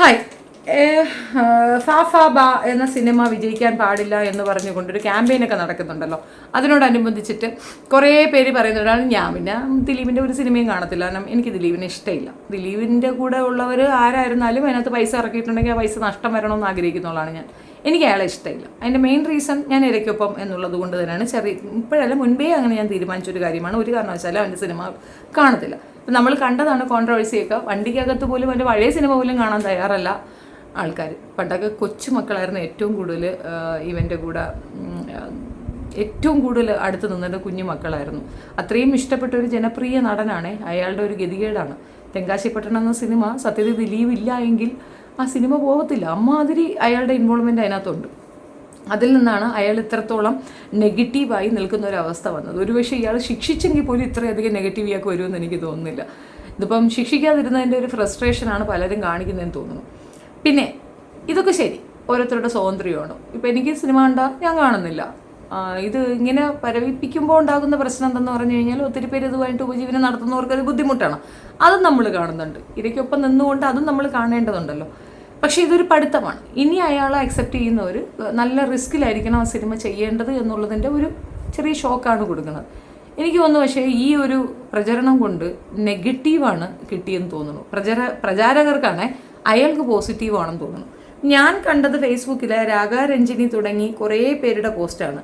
Hi ഫാഫാബ എന്ന cinema വിജയിക്കാൻ പാടില്ല എന്ന് പറഞ്ഞുകൊണ്ടൊരു ക്യാമ്പയിനൊക്കെ നടക്കുന്നുണ്ടല്ലോ. അതിനോടനുബന്ധിച്ചിട്ട് കുറേ പേര് പറയുന്നവരാണ് ഞാൻ പിന്നെ ദിലീപിന്റെ ഒരു സിനിമയും കാണത്തില്ല. കാരണം എനിക്ക് ദിലീപിനെ ഇഷ്ടമില്ല. ദിലീപിന്റെ കൂടെ ഉള്ളവർ ആരായിരുന്നാലും അതിനകത്ത് പൈസ ഇറക്കിയിട്ടുണ്ടെങ്കിൽ ആ പൈസ നഷ്ടം വരണമെന്ന് ആഗ്രഹിക്കുന്നുള്ളതാണ് ഞാൻ. എനിക്ക് അയാളെ ഇഷ്ടമില്ല. അതിന്റെ മെയിൻ റീസൺ ഞാൻ ഇരയ്ക്കൊപ്പം എന്നുള്ളത് കൊണ്ട് തന്നെയാണ്. ചെറിയ ഇപ്പോഴല്ല മുൻപേ അങ്ങനെ ഞാൻ തീരുമാനിച്ചൊരു കാര്യമാണ്. ഒരു കാരണവശാലും അവന്റെ സിനിമ കാണത്തില്ല. ഇപ്പം നമ്മൾ കണ്ടതാണ് കോൺട്രവേഴ്സിയൊക്കെ വണ്ടിക്കകത്ത് പോലും അതിന്റെ പഴയ സിനിമ പോലും കാണാൻ തയ്യാറല്ല ആൾക്കാർ പണ്ടൊക്കെ കൊച്ചു മക്കളായിരുന്നു ഏറ്റവും കൂടുതൽ ഇവന്റെ കൂടെ ഏറ്റവും കൂടുതൽ അടുത്ത് നിന്നത് കുഞ്ഞു മക്കളായിരുന്നു. അത്രയും ഇഷ്ടപ്പെട്ട ഒരു ജനപ്രിയ നടനാണ് അയാളുടെ ഒരു ഗതികേടാണ്. തെങ്കാശിപ്പട്ടണം എന്ന സിനിമ സത്യത്തിൽ ദിലീപ് ഇല്ല എങ്കിൽ ആ സിനിമ പോകത്തില്ല. അമ്മാതിരി അയാളുടെ ഇൻവോൾവ്മെന്റ് അതിനകത്തുണ്ട്. അതിൽ നിന്നാണ് അയാൾ ഇത്രത്തോളം നെഗറ്റീവായി നിൽക്കുന്ന ഒരു അവസ്ഥ വന്നത്. ഒരുപക്ഷെ ഇയാൾ ശിക്ഷിച്ചെങ്കിൽ പോലും ഇത്രയധികം നെഗറ്റീവിയൊക്കെ വരുമെന്ന് എനിക്ക് തോന്നുന്നില്ല. ഇതിപ്പം ശിക്ഷിക്കാതിരുന്നതിന്റെ ഒരു ഫ്രസ്ട്രേഷനാണ് പലരും കാണിക്കുന്നതെന്ന് തോന്നുന്നു. പിന്നെ ഇതൊക്കെ ശരി ഓരോരുത്തരുടെ സ്വാതന്ത്ര്യമാണ്. ഇപ്പം എനിക്ക് സിനിമ കണ്ട ഞാൻ കാണുന്നില്ല. ഇത് ഇങ്ങനെ പരവിപ്പിക്കുമ്പോൾ ഉണ്ടാകുന്ന പ്രശ്നം എന്തെന്ന് പറഞ്ഞു കഴിഞ്ഞാൽ ഒത്തിരി പേര് ഇതുമായിട്ട് ഉപജീവനം നടത്തുന്നവർക്ക് അത് ബുദ്ധിമുട്ടാണ്. അതും നമ്മൾ കാണുന്നുണ്ട്. ഇരയ്ക്കൊപ്പം നിന്നുകൊണ്ട് അതും നമ്മൾ കാണേണ്ടതുണ്ടല്ലോ. പക്ഷേ ഇതൊരു പഠിത്തമാണ്. ഇനി അയാളെ അക്സെപ്റ്റ് ചെയ്യുന്ന ഒരു നല്ല റിസ്കിലായിരിക്കണം ആ സിനിമ ചെയ്യേണ്ടത് എന്നുള്ളതിന്റെ ഒരു ചെറിയ ഷോക്കാണ് കൊടുക്കുന്നത്. എനിക്ക് തോന്നുന്നു പക്ഷേ ഈ ഒരു പ്രചരണം കൊണ്ട് നെഗറ്റീവാണ് കിട്ടിയെന്ന് തോന്നുന്നു. പ്രചര പ്രചാരകർക്കാണ് അയാൾക്ക് പോസിറ്റീവാണെന്ന് തോന്നുന്നു. ഞാൻ കണ്ടത് ഫേസ്ബുക്കിലെ രാഗാരഞ്ജിനി തുടങ്ങി കുറേ പേരുടെ പോസ്റ്റാണ്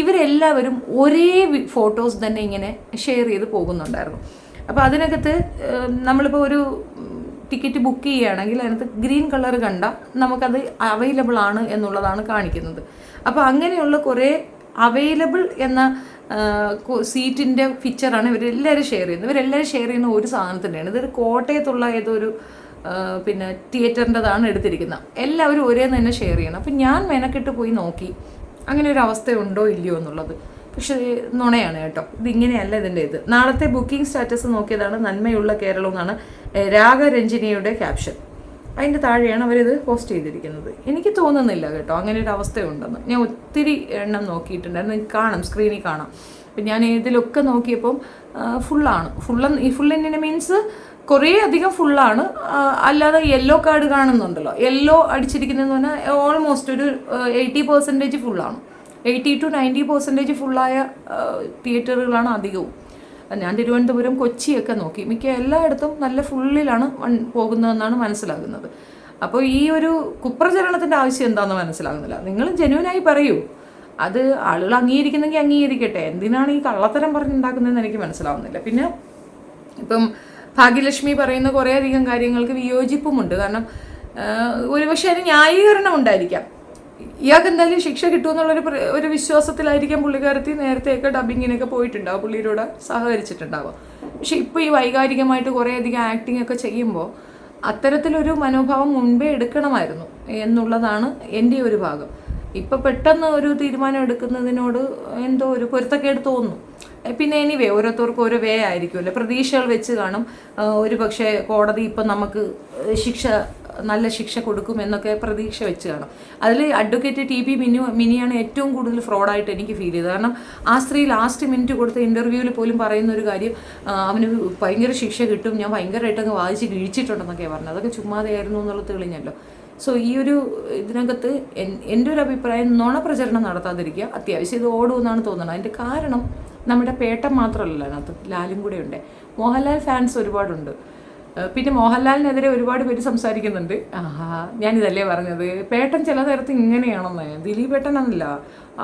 ഇവരെല്ലാവരും ഒരേ ഫോട്ടോസ് തന്നെ ഇങ്ങനെ ഷെയർ ചെയ്ത് പോകുന്നുണ്ടായിരുന്നു. അപ്പോൾ അതിനകത്ത് നമ്മളിപ്പോൾ ഒരു ടിക്കറ്റ് ബുക്ക് ചെയ്യുകയാണെങ്കിൽ അതിനകത്ത് ഗ്രീൻ കളർ കണ്ട നമുക്കത് അവൈലബിൾ ആണ് എന്നുള്ളതാണ് കാണിക്കുന്നത്. അപ്പോൾ അങ്ങനെയുള്ള കുറേ അവൈലബിൾ എന്ന സീറ്റിന്റെ ഫീച്ചറാണ് ഇവരെല്ലാവരും ഷെയർ ചെയ്യുന്നത്. ഇവരെല്ലാവരും ഷെയർ ചെയ്യുന്ന ഒരു സാധനത്തിന്റെയാണ് ഇതൊരു കോട്ടയത്തുള്ള ഏതൊരു പിന്നെ തിയേറ്ററിന്റെതാണ് എടുത്തിരിക്കുന്നത്. എല്ലാവരും ഒരേ തന്നെ ഷെയർ ചെയ്യണം. അപ്പം ഞാൻ മെനക്കെട്ട് പോയി നോക്കി. അങ്ങനെ ഒരു അവസ്ഥയുണ്ടോ ഇല്ലയോ എന്നുള്ളത്. പക്ഷേ നുണയാണ് കേട്ടോ. ഇതിങ്ങനെയല്ല ഇതിന്റെ ഇത്. നാളത്തെ ബുക്കിംഗ് സ്റ്റാറ്റസ് നോക്കിയതാണ് നന്മയുള്ള കേരളം എന്നാണ് രാഗരഞ്ജിനിയുടെ ക്യാപ്ഷൻ. അതിന്റെ താഴെയാണ് അവരിത് പോസ്റ്റ് ചെയ്തിരിക്കുന്നത്. എനിക്ക് തോന്നുന്നില്ല കേട്ടോ അങ്ങനെ ഒരു അവസ്ഥയുണ്ടെന്ന്. ഞാൻ ഒത്തിരി എണ്ണം നോക്കിയിട്ടുണ്ടായിരുന്നു. എനിക്ക് കാണാം സ്ക്രീനിൽ കാണാം. അപ്പം ഞാൻ ഇതിലൊക്കെ നോക്കിയപ്പം ഫുള്ളാണ്. ഫുള്ള ഈ ഫുള്ളിന്റെ മീൻസ് കുറേ അധികം ഫുള്ളാണ്. അല്ലാതെ യെല്ലോ കാർഡ് കാണുന്നുണ്ടല്ലോ. യെല്ലോ അടിച്ചിരിക്കുന്നതെന്ന് പറഞ്ഞാൽ ഓൾമോസ്റ്റ് ഒരു എയ്റ്റി പെർസെന്റേജ് ഫുള്ളാണ് എയ്റ്റി ടു നയന്റി പെർസെന്റേജ് ഫുള്ളായ തിയേറ്ററുകളാണ് അധികവും. ഞാൻ തിരുവനന്തപുരം കൊച്ചിയൊക്കെ നോക്കി. മിക്ക എല്ലായിടത്തും നല്ല ഫുള്ളിലാണ് പോകുന്നതെന്നാണ് മനസ്സിലാകുന്നത്. അപ്പോൾ ഈ ഒരു കുപ്രചരണത്തിന്റെ ആവശ്യം എന്താണെന്ന് മനസ്സിലാകുന്നില്ല. നിങ്ങൾ ജെന്യൂനായി പറയൂ. അത് ആളുകൾ അംഗീകരിക്കുന്നെങ്കിൽ അംഗീകരിക്കട്ടെ. എന്തിനാണ് ഈ കള്ളത്തരം പറഞ്ഞുണ്ടാക്കുന്നതെന്ന് എനിക്ക് മനസ്സിലാവുന്നില്ല. പിന്നെ ഇപ്പം ഭാഗ്യലക്ഷ്മി പറയുന്ന കുറേയധികം കാര്യങ്ങൾക്ക് വിയോജിപ്പുമുണ്ട്. കാരണം ഒരുപക്ഷെ അതിന് ന്യായീകരണം ഉണ്ടായിരിക്കാം ഇയാൾക്ക് എന്തായാലും ശിക്ഷ കിട്ടുമെന്നുള്ളൊരു ഒരു വിശ്വാസത്തിലായിരിക്കാം പുള്ളിക്കാരത്തി നേരത്തെയൊക്കെ ഡബിങ്ങിനൊക്കെ പോയിട്ടുണ്ടാവും പുള്ളിയിലൂടെ സഹകരിച്ചിട്ടുണ്ടാവുക. പക്ഷെ ഇപ്പോൾ ഈ വൈകാരികമായിട്ട് കുറേയധികം ആക്ടിംഗ് ഒക്കെ ചെയ്യുമ്പോൾ അത്തരത്തിലൊരു മനോഭാവം മുൻപേ എടുക്കണമായിരുന്നു എന്നുള്ളതാണ് എന്റെ ഒരു ഭാഗം. ഇപ്പം പെട്ടെന്ന് ഒരു തീരുമാനം എടുക്കുന്നതിനോട് എന്തോ ഒരു പൊരുത്തക്കേട് തോന്നുന്നു. പിന്നെ എനിവേ ഓരോരുത്തർക്കും ഓരോ വേ ആയിരിക്കുമല്ലോ പ്രതീക്ഷകൾ വെച്ച് കാണും. ഒരു പക്ഷേ കോടതി ഇപ്പം നമുക്ക് ശിക്ഷ നല്ല ശിക്ഷ കൊടുക്കും എന്നൊക്കെ പ്രതീക്ഷ വെച്ച് കാണും അതിൽ അഡ്വക്കേറ്റ് ടി പി മിനു മിനിയാണ് ഏറ്റവും കൂടുതൽ ഫ്രോഡായിട്ട് എനിക്ക് ഫീൽ ചെയ്തത്. കാരണം ആ സ്ത്രീ ലാസ്റ്റ് മിനിറ്റ് കൊടുത്ത ഇന്റർവ്യൂവിൽ പോലും പറയുന്ന ഒരു കാര്യം അവന് ഭയങ്കര ശിക്ഷ കിട്ടും ഞാൻ ഭയങ്കരമായിട്ട് അങ്ങ് വായിച്ച് കിഴിച്ചിട്ടുണ്ടെന്നൊക്കെയാണ് പറഞ്ഞത്. അതൊക്കെ ചുമ്മാതെയായിരുന്നു എന്നുള്ളത് തെളിഞ്ഞല്ലോ. സോ ഈ ഒരു ഇതിനകത്ത് എന്റെ ഒരു അഭിപ്രായം നുണപ്രചരണം നടത്താതിരിക്കുക അത്യാവശ്യം ഇത് ഓടുമെന്നാണ് തോന്നുന്നത്. അതിന്റെ കാരണം നമ്മുടെ പേട്ടം മാത്രമല്ല അതിനകത്ത്. ലാലും കൂടെ ഉണ്ട്. മോഹൻലാൽ ഫാൻസ് ഒരുപാടുണ്ട്. പിന്നെ മോഹൻലാലിനെതിരെ ഒരുപാട് പേര് സംസാരിക്കുന്നുണ്ട്. ആഹാ. ഞാനിതല്ലേ പറഞ്ഞത്? പേട്ടൻ ചില നേരത്ത് ഇങ്ങനെയാണെന്ന്. ദിലീപ് ഏട്ടനല്ല.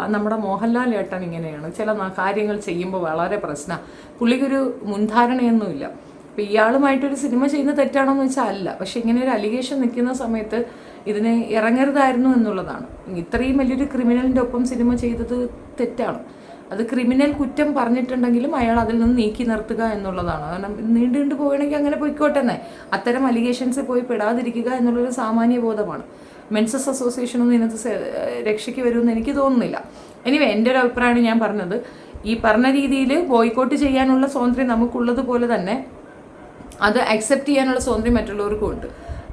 നമ്മുടെ മോഹൻലാൽ ഏട്ടൻ ഇങ്ങനെയാണ്. ചില കാര്യങ്ങൾ ചെയ്യുമ്പോൾ വളരെ പ്രശ്നമാണ് പുള്ളിക്കൊരു മുൻധാരണയൊന്നുമില്ല. അപ്പോൾ ഇയാളുമായിട്ടൊരു സിനിമ ചെയ്യുന്ന തെറ്റാണോ എന്ന് വെച്ചാൽ അല്ല. പക്ഷെ ഇങ്ങനെ ഒരു അലിഗേഷൻ നിൽക്കുന്ന സമയത്ത് ഇതിന് ഇറങ്ങരുതായിരുന്നു എന്നുള്ളതാണ്. ഇത്രയും വലിയൊരു ക്രിമിനലിന്റെ ഒപ്പം സിനിമ ചെയ്തത് തെറ്റാണ്. അത് ക്രിമിനൽ കുറ്റം പറഞ്ഞിട്ടുണ്ടെങ്കിലും അയാൾ അതിൽ നിന്ന് നീക്കി നിർത്തുക എന്നുള്ളതാണ്. കാരണം നീണ്ടു നീണ്ടു പോവുകയാണെങ്കിൽ അങ്ങനെ പോയിക്കോട്ടെ തന്നെ അത്തരം അലിഗേഷൻസ് പോയി പെടാതിരിക്കുക എന്നുള്ളൊരു സാമാന്യ ബോധമാണ്. മെൻസസ് അസോസിയേഷനൊന്നും ഇതിനകത്ത് രക്ഷയ്ക്ക് വരുമെന്ന് എനിക്ക് തോന്നുന്നില്ല. എനിവേ എന്റെ ഒരു അഭിപ്രായമാണ് ഞാൻ പറഞ്ഞത്. ഈ പറഞ്ഞ രീതിയിൽ ബോയ്ക്കോട്ട് ചെയ്യാനുള്ള സ്വാതന്ത്ര്യം നമുക്കുള്ളതുപോലെ തന്നെ അത് അക്സെപ്റ്റ് ചെയ്യാനുള്ള സ്വാതന്ത്ര്യം മറ്റുള്ളവർക്കും ഉണ്ട്.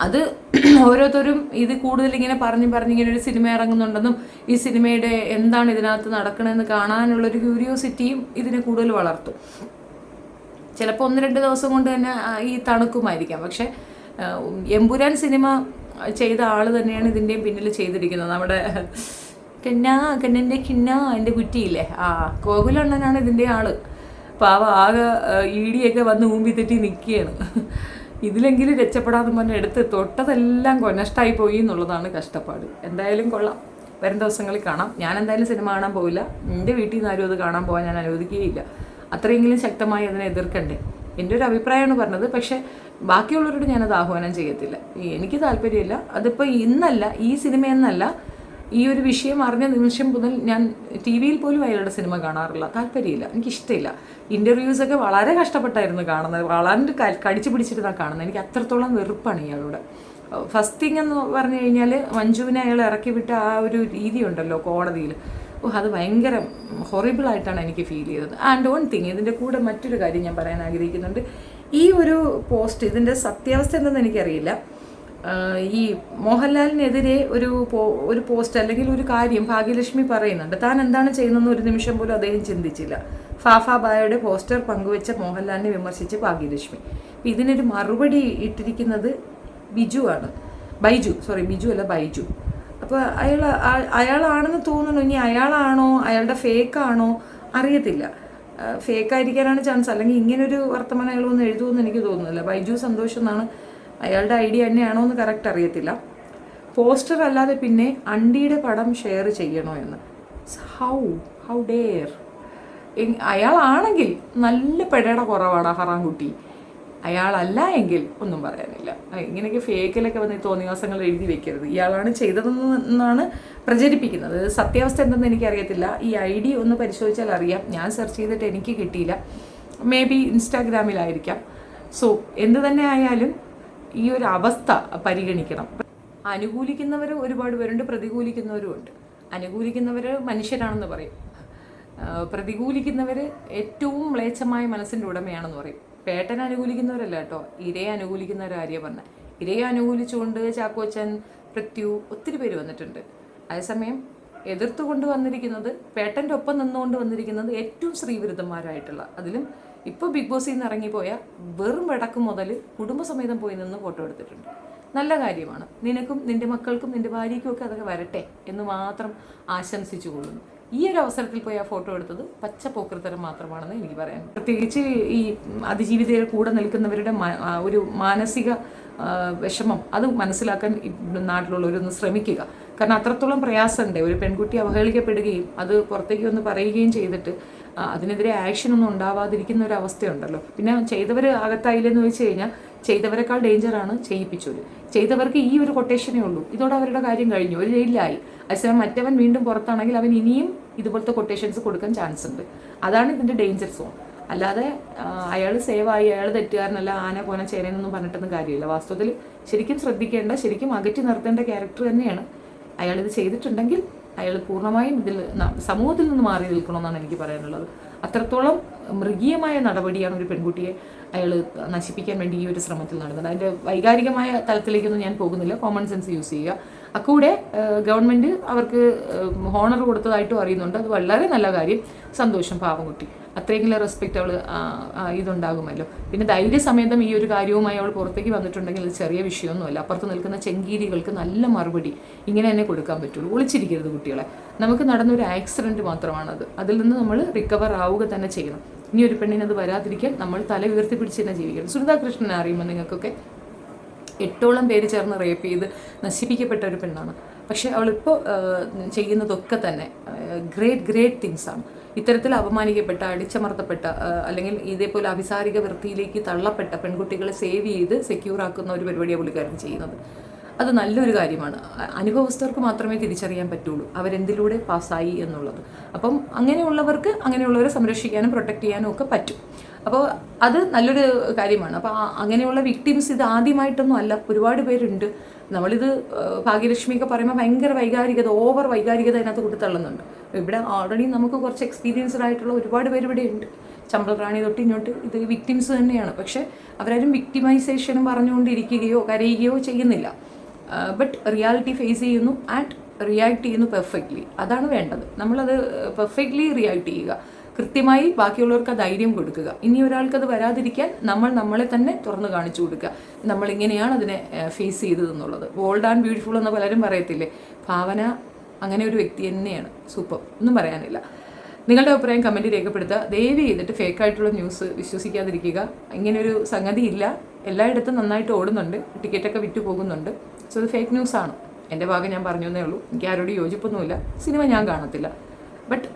അത് ഓരോരുത്തരും ഇത് കൂടുതൽ ഇങ്ങനെ പറഞ്ഞ് പറഞ്ഞ് ഇങ്ങനെ ഒരു സിനിമ ഇറങ്ങുന്നുണ്ടെന്നും ഈ സിനിമയുടെ എന്താണ് ഇതിനകത്ത് നടക്കണമെന്ന് കാണാനുള്ളൊരു ക്യൂരിയോസിറ്റിയും ഇതിനെ കൂടുതൽ വളർത്തും. ചിലപ്പോൾ ഒന്ന് രണ്ട് ദിവസം കൊണ്ട് തന്നെ ഈ തണുക്കുമായിരിക്കാം. പക്ഷെ എമ്പുരാൻ സിനിമ ചെയ്ത ആൾ തന്നെയാണ് ഇതിന്റെയും പിന്നിൽ ചെയ്തിരിക്കുന്നത്. നമ്മുടെ കന്നാ കണ്ണന്റെ കിന്ന എന്റെ കുറ്റിയില്ലേ? ആ കോകുലണ്ണനാണ് ഇതിന്റെ ആൾ. പാവ ആകെ ഈടിയൊക്കെ വന്ന് ഊമ്പി തെറ്റി നിൽക്കുകയാണ് ഇതിലെങ്കിലും രക്ഷപ്പെടാതെ പറഞ്ഞ എടുത്ത് തൊട്ടതെല്ലാം കൊനഷ്ടായി പോയി എന്നുള്ളതാണ് കഷ്ടപ്പാട്. എന്തായാലും കൊള്ളാം. വരും ദിവസങ്ങളിൽ കാണാം. ഞാൻ എന്തായാലും സിനിമ കാണാൻ പോവില്ല. എന്റെ വീട്ടിൽ നിന്ന് ആരും അത് കാണാൻ പോകാൻ ഞാൻ അനുവദിക്കുകയില്ല. അത്രയെങ്കിലും ശക്തമായി അതിനെ എതിർക്കണ്ടേ? എന്റെ ഒരു അഭിപ്രായമാണ് പറഞ്ഞത്. പക്ഷേ ബാക്കിയുള്ളവരോട് ഞാനത് ആഹ്വാനം ചെയ്യത്തില്ല. എനിക്ക് താല്പര്യമില്ല. അതിപ്പോൾ ഇന്നല്ല ഈ സിനിമ എന്നല്ല ഈ ഒരു വിഷയം അറിഞ്ഞ നിമിഷം മുതൽ ഞാൻ ടി വിയിൽ പോലും അയാളുടെ സിനിമ കാണാറില്ല. താല്പര്യമില്ല. എനിക്കിഷ്ടമില്ല. ഇന്റർവ്യൂസ് ഒക്കെ വളരെ കഷ്ടപ്പെട്ടായിരുന്നു കാണുന്നത്. വളരെ കടിച്ചു പിടിച്ചിരുന്നാണ് കാണുന്നത്. എനിക്ക് അത്രത്തോളം വെറുപ്പാണ് ഇയാളോട്. ഫസ്റ്റ് തിങ് എന്ന് പറഞ്ഞു കഴിഞ്ഞാൽ മഞ്ജുവിനെ അയാൾ ഇറക്കി വിട്ട ആ ഒരു രീതി ഉണ്ടല്ലോ കോടതിയിൽ. ഓ അത് ഭയങ്കര ഹൊറിബിൾ ആയിട്ടാണ് എനിക്ക് ഫീൽ ചെയ്തത്. ആൻഡ് ഓൺ തിങ് ഇതിന്റെ കൂടെ മറ്റൊരു കാര്യം ഞാൻ പറയാൻ ആഗ്രഹിക്കുന്നുണ്ട്. ഈ ഒരു പോസ്റ്റ് ഇതിന്റെ സത്യാവസ്ഥ എന്തെന്ന് എനിക്കറിയില്ല. ഈ മോഹൻലാലിനെതിരെ ഒരു ഒരു പോസ്റ്റ് അല്ലെങ്കിൽ ഒരു കാര്യം ഭാഗ്യലക്ഷ്മി പറയുന്നുണ്ട്. താൻ എന്താണ് ചെയ്യുന്നതെന്ന് ഒരു നിമിഷം പോലും അദ്ദേഹം ചിന്തിച്ചില്ല. ഫാഫ ബായയുടെ പോസ്റ്റർ പങ്കുവെച്ച മോഹൻലാലിനെ വിമർശിച്ച് ഭാഗ്യലക്ഷ്മി. അപ്പം ഇതിനൊരു മറുപടി ഇട്ടിരിക്കുന്നത് ബിജു ആണ്. ബൈജു സോറി ബിജു അല്ല ബൈജു. അപ്പോൾ അയാൾ അയാളാണെന്ന് തോന്നുന്നു. ഇനി അയാളാണോ? അയാളുടെ ഫേക്കാണോ? അറിയത്തില്ല. ഫേക്കായിരിക്കാനാണ് ചാൻസ്. അല്ലെങ്കിൽ ഇങ്ങനൊരു വർത്തമാനം അയാളൊന്നും എഴുതുമെന്ന് എനിക്ക് തോന്നുന്നില്ല. ബൈജു സന്തോഷം എന്നാണ് അയാളുടെ ഐഡിയ തന്നെയാണോ എന്ന് കറക്റ്റ് അറിയത്തില്ല. പോസ്റ്റർ അല്ലാതെ പിന്നെ അണ്ടിയുടെ പടം ഷെയർ ചെയ്യണോ എന്ന്. ഹൗ ഹൗ ഡെയർ അയാളാണെങ്കിൽ നല്ല പെടയുടെ കുറവാണ് ഹറാൻകുട്ടി അയാളല്ല എങ്കിൽ ഒന്നും പറയാനില്ല. ഇങ്ങനെയൊക്കെ ഫേക്കിലൊക്കെ വന്ന് തോന്നിവാസങ്ങൾ എഴുതി വെക്കരുത്. ഇയാളാണ് ചെയ്തതെന്നാണ് പ്രചരിപ്പിക്കുന്നത്. സത്യാവസ്ഥ എന്തെന്ന് എനിക്കറിയത്തില്ല. ഈ ഐ ഡി ഒന്ന് പരിശോധിച്ചാൽ അറിയാം. ഞാൻ സെർച്ച് ചെയ്തിട്ട് എനിക്ക് കിട്ടിയില്ല. മേ ബി ഇൻസ്റ്റാഗ്രാമിലായിരിക്കാം സോ എന്ത് തന്നെ ആയാലും ഈ ഒരു അവസ്ഥ പരിഗണിക്കണം. അനുകൂലിക്കുന്നവർ ഒരുപാട് പേരുണ്ട് പ്രതികൂലിക്കുന്നവരും ഉണ്ട്. അനുകൂലിക്കുന്നവർ മനുഷ്യരാണെന്ന് പറയും. പ്രതികൂലിക്കുന്നവർ ഏറ്റവും മ്ലേച്ഛമായ മനസ്സിന്റെ ഉടമയാണെന്ന് പറയും. പേട്ടനെ അനുകൂലിക്കുന്നവരല്ല കേട്ടോ. ഇരയെ അനുകൂലിക്കുന്നവർ ആര്യ പറഞ്ഞ. ഇരയെ അനുകൂലിച്ചുകൊണ്ട് ചാക്കോച്ചൻ പൃഥ്വി ഒത്തിരി പേര് വന്നിട്ടുണ്ട്. അതേസമയം എതിർത്ത് കൊണ്ടുവന്നിരിക്കുന്നത് പേട്ടന്റെ ഒപ്പം നിന്നുകൊണ്ട് വന്നിരിക്കുന്നത് ഏറ്റവും സ്ത്രീവിരുദ്ധന്മാരായിട്ടുള്ള അതിലും ഇപ്പോൾ ബിഗ് ബോസിൽ നിന്ന് ഇറങ്ങിപ്പോയ വെറും വടക്ക് മുതൽ കുടുംബസമേതം പോയി നിന്ന് ഫോട്ടോ എടുത്തിട്ടുണ്ട്. നല്ല കാര്യമാണ്. നിനക്കും നിന്റെ മക്കൾക്കും നിന്റെ ഭാര്യയ്ക്കും ഒക്കെ അതൊക്കെ വരട്ടെ എന്ന് മാത്രം ആശംസിച്ചു കൊള്ളുന്നു. ഈ ഒരു അവസരത്തിൽ പോയി ആ ഫോട്ടോ എടുത്തത് പച്ച പോക്കൃത്തരം മാത്രമാണെന്ന് എനിക്ക് പറയാൻ പ്രത്യേകിച്ച് ഈ അതിജീവിതയിൽ കൂടെ നിൽക്കുന്നവരുടെ ഒരു മാനസിക വിഷമം അത് മനസ്സിലാക്കാൻ നാട്ടിലുള്ളവരൊന്ന് ശ്രമിക്കുക. കാരണം അത്രത്തോളം പ്രയാസമുണ്ട്. ഒരു പെൺകുട്ടി അവഹേളിക്കപ്പെടുകയും അത് പുറത്തേക്ക് ഒന്ന് പറയുകയും ചെയ്തിട്ട് അതിനെതിരെ ആക്ഷൻ ഒന്നും ഉണ്ടാവാതിരിക്കുന്ന ഒരു അവസ്ഥയുണ്ടല്ലോ. പിന്നെ ചെയ്തവർ അകത്തായില്ലെന്ന് വെച്ച് കഴിഞ്ഞാൽ ചെയ്തവരെക്കാൾ ഡേഞ്ചറാണ് ചെയ്യിപ്പിച്ചവർ ചെയ്തവർക്ക് ഈ ഒരു കൊട്ടേഷനേ ഉള്ളൂ. ഇതോടെ അവരുടെ കാര്യം കഴിഞ്ഞു. ഒരു ജയിലിലായി. അതേസമയം മറ്റവൻ വീണ്ടും പുറത്താണെങ്കിൽ അവൻ ഇനിയും ഇതുപോലത്തെ കൊട്ടേഷൻസ് കൊടുക്കാൻ ചാൻസ് ഉണ്ട്. അതാണ് ഇതിന്റെ ഡേഞ്ചർ സോൺ അല്ലാതെ അയാൾ സേവായി അയാൾ തെറ്റുകാരനല്ല ആന പോന ചേനയെന്നൊന്നും പറഞ്ഞിട്ടൊന്നും കാര്യമില്ല. വാസ്തവത്തിൽ ശരിക്കും ശ്രദ്ധിക്കേണ്ട ശരിക്കും അകറ്റി നിർത്തേണ്ട ക്യാരക്ടർ തന്നെയാണ് അയാൾ ഇത് ചെയ്തിട്ടുണ്ടെങ്കിൽ അയാൾ പൂർണമായും ഇതിൽ സമൂഹത്തിൽ നിന്ന് മാറി നിൽക്കണമെന്നാണ് എനിക്ക് പറയാനുള്ളത്. അത്രത്തോളം മൃഗീയമായ നടപടിയാണ് ഒരു പെൺകുട്ടിയെ അയാൾ നശിപ്പിക്കാൻ വേണ്ടി ഈ ഒരു ശ്രമത്തിൽ നടന്നത്. അതിന്റെ വൈകാരികമായ തലത്തിലേക്കൊന്നും ഞാൻ പോകുന്നില്ല. കോമൺ സെൻസ് യൂസ് ചെയ്യുക. അക്കൂടെ ഗവൺമെന്റ് അവർക്ക് ഹോണർ കൊടുത്തതായിട്ടും അറിയുന്നുണ്ട്. അത് വളരെ നല്ല കാര്യം. സന്തോഷം പാവംകുട്ടി അത്രയെങ്കിലും റെസ്പെക്റ്റ് അവൾ ഇതുണ്ടാകുമല്ലോ. പിന്നെ ധൈര്യസമേതം ഈ ഒരു കാര്യവുമായി അവൾ പുറത്തേക്ക് വന്നിട്ടുണ്ടെങ്കിൽ അത് ചെറിയ വിഷയമൊന്നുമല്ല. അപ്പുറത്ത് നിൽക്കുന്ന ചെങ്കീരികൾക്ക് നല്ല മറുപടി ഇങ്ങനെ തന്നെ കൊടുക്കാൻ പറ്റുള്ളൂ. ഒളിച്ചിരിക്കരുത് കുട്ടികളെ. നമുക്ക് നടന്ന ഒരു ആക്സിഡന്റ് മാത്രമാണത്. അതിൽ നിന്ന് നമ്മൾ റിക്കവർ ആവുക തന്നെ ചെയ്യണം. ഇനി ഒരു പെണ്ണിന് അത് വരാതിരിക്കാൻ നമ്മൾ തല ഉയർത്തി പിടിച്ച് തന്നെ ജീവിക്കണം. സുനിതാ കൃഷ്ണനെ അറിയുമ്പോൾ നിങ്ങൾക്കൊക്കെ? എട്ടോളം പേര് ചേർന്ന് റേപ്പ് ചെയ്ത് നശിപ്പിക്കപ്പെട്ട ഒരു പെണ്ണാണ്. പക്ഷേ അവളിപ്പോൾ ചെയ്യുന്നതൊക്കെ തന്നെ ഗ്രേറ്റ് ഗ്രേറ്റ് തിങ്സാണ് ഇത്തരത്തിൽ അപമാനിക്കപ്പെട്ട അടിച്ചമർത്തപ്പെട്ട അല്ലെങ്കിൽ ഇതേപോലെ അഭിസാരിക വൃത്തിയിലേക്ക് തള്ളപ്പെട്ട പെൺകുട്ടികളെ സേവ് ചെയ്ത് സെക്യൂർ ആക്കുന്ന ഒരു പരിപാടിയാണ് പുള്ളിക്കാരൻ ചെയ്യുന്നത്. അത് നല്ലൊരു കാര്യമാണ്. അനുഭവസ്ഥർക്ക് മാത്രമേ തിരിച്ചറിയാൻ പറ്റുള്ളൂ. അവരെന്തിലൂടെ പാസ്സായി എന്നുള്ളത്. അപ്പം അങ്ങനെയുള്ളവർക്ക് അങ്ങനെയുള്ളവരെ സംരക്ഷിക്കാനും പ്രൊട്ടക്റ്റ് ചെയ്യാനും ഒക്കെ പറ്റും. അപ്പോൾ അത് നല്ലൊരു കാര്യമാണ്. അപ്പോൾ അങ്ങനെയുള്ള വിക്ടിംസ് ഇത് ആദ്യമായിട്ടൊന്നും അല്ല. ഒരുപാട് പേരുണ്ട്. നമ്മളിത് ഭാഗ്യലക്ഷ്മിയൊക്കെ പറയുമ്പോൾ ഭയങ്കര വൈകാരികത ഓവർ വൈകാരികത അതിനകത്ത് കൊടുത്തള്ളുന്നുണ്ട് ഇവിടെ ഓൾറെഡി നമുക്ക് കുറച്ച് എക്സ്പീരിയൻസ്ഡ് ആയിട്ടുള്ള ഒരുപാട് പേര് ഇവിടെ ഉണ്ട്. ചമ്പൽ റാണി തൊട്ട് ഇങ്ങോട്ട്. ഇത് വിക്ടിംസ് തന്നെയാണ്. പക്ഷേ അവരാരും വിക്ടിമൈസേഷനും പറഞ്ഞുകൊണ്ടിരിക്കുകയോ കരയുകയോ ചെയ്യുന്നില്ല. ബട്ട് റിയാലിറ്റി ഫേസ് ചെയ്യുന്നു ആൻഡ് റിയാക്ട് ചെയ്യുന്നു പെർഫെക്റ്റ്ലി അതാണ് വേണ്ടത്. നമ്മളത് പെർഫെക്റ്റ്ലി റിയാക്ട് ചെയ്യുക. കൃത്യമായി ബാക്കിയുള്ളവർക്ക് ധൈര്യം കൊടുക്കുക. ഇനി ഒരാൾക്കത് വരാതിരിക്കാൻ നമ്മൾ നമ്മളെ തന്നെ തുറന്നു കാണിച്ചു കൊടുക്കുക. നമ്മൾ ഇങ്ങനെയാണ് അതിനെ ഫേസ് ചെയ്തതെന്നുള്ളത്. ബോൾഡ് ആൻഡ് ബ്യൂട്ടിഫുൾ എന്ന് പലരും പറയത്തില്ലേ? ഭാവന അങ്ങനെ ഒരു വ്യക്തി തന്നെയാണ്. സൂപ്പർ. ഒന്നും പറയാനില്ല. നിങ്ങളുടെ അഭിപ്രായം കമന്റ് രേഖപ്പെടുത്തുക. ദയവ് ചെയ്തിട്ട് ഫേക്കായിട്ടുള്ള ന്യൂസ് വിശ്വസിക്കാതിരിക്കുക. ഇങ്ങനെയൊരു സംഗതി ഇല്ല. എല്ലായിടത്തും നന്നായിട്ട് ഓടുന്നുണ്ട്. ടിക്കറ്റൊക്കെ വിറ്റു പോകുന്നുണ്ട്. സോ ഇത് ഫേക്ക് ന്യൂസാണ് എന്റെ ഭാഗം ഞാൻ പറഞ്ഞു എന്നേ ഉള്ളൂ. എനിക്ക് ആരോടും യോജിപ്പൊന്നുമില്ല. സിനിമ ഞാൻ കാണത്തില്ല. ബട്ട്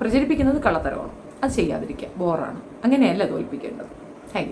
പ്രചരിപ്പിക്കുന്നത് കള്ളത്തരമാണ്. അത് ചെയ്യാതിരിക്കുക. ബോറാണ് അങ്ങനെയല്ല തോൽപ്പിക്കേണ്ടത്. താങ്ക്